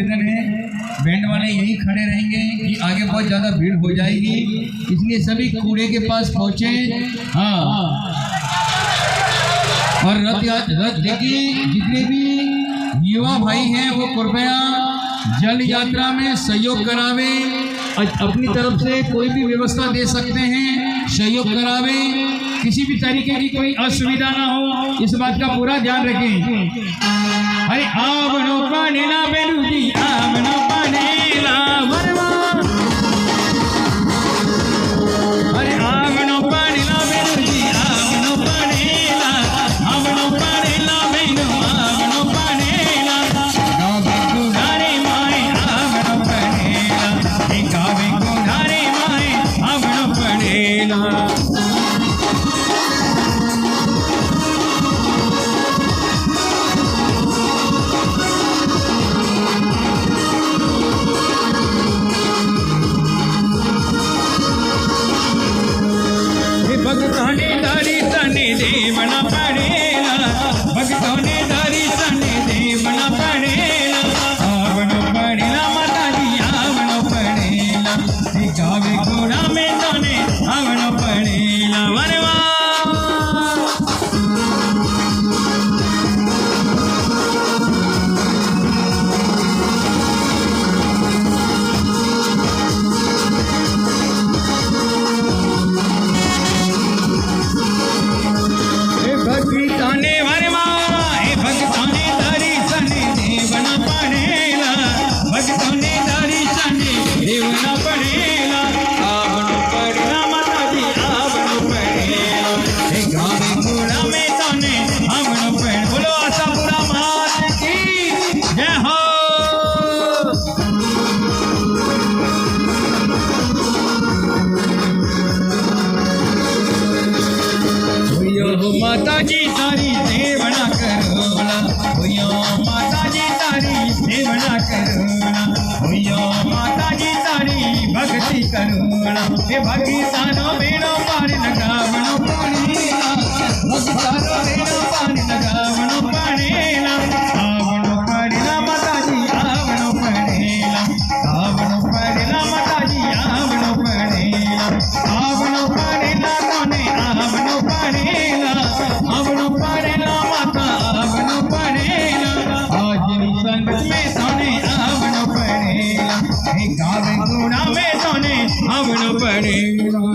निवेदन है। बैंड वाले यहीं खड़े रहेंगे कि आगे बहुत ज़्यादा भीड़ हो जाएगी। इसलिए सभी कूड़े के पास पहुँचे। हाँ। और रथ रथ देखिए, जितने भी युवा भाई हैं, वो कृपया जल यात्रा में सहयोग करावे। अपनी तरफ़ से कोई भी व्यवस्था दे सकते हैं, सहयोग करावे। किसी भी तरीके की कोई असुविधा ना हो। इस बात का पूरा ध्यान रखें। ఆవను పనిన పెరుగి ఆవను పనిన వరవా అరే ఆవను పనిన పెరుగి ఆవను పనిన ఆవను పనిన మెను ఆవను పనిన నా బగ్గు నారే మాయ ఆవను పనిన ఇంకా వెంగు నారే మాయ ఆవను పనిన ભક્તિ કરોલા હે ભગતાનો બેડો પાર લગાવણો પાણીલા ભગતાનો બેડો પાર લગાવણો પાણીલા આવણો પાણીલા માતાજી આવણો પાણીલા આવણો પાણીલા માતાજી આવણો પાણીલા આવણો પાણીલા તને આવણો પાણીલા આવણો પાણીલા માતા આવણો પાણીલા આજની સંગત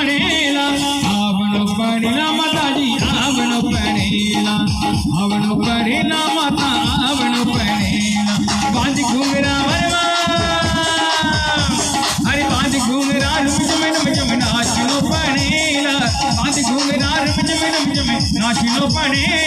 હરે ગાવે ગુડાના બસી ધાને પોતારી ગાવે ગુડાના બસી ધાને પોતારી હે મારી અરજી મારી દાનની પડેલા આજી અરજી મારી દાનની પડેલા આવણો પડેલા માતાજી આવણો પડેલા આવણો આવણો પડેલા માતા આવણો પડેલા બાંધ ઘુંઘરા વરવા અરે બાંધ ઘુંઘરા રૂપ જમે નમ જમે નાચનો પડેલા બાંધ ઘુંઘરા રૂપ જમે નમ જમે નાચનો પડેલા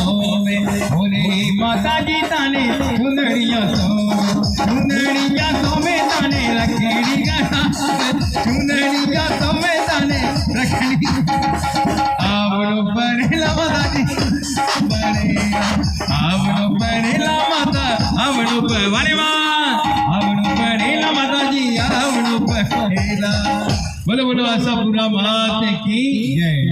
सोवे भोले माता जी ताने चुनड़िया सो चुनड़िया सोवे ताने रखड़ी गाना चुनड़िया सोवे ताने रखड़ी। आवड़ो बड़े ला माता जी बड़े आवड़ो बड़े ला माता आवड़ो बड़े माँ आवड़ो बड़े ला माता जी आवड़ो बड़े बोलो बोलो, आशा पूरा माते की जय।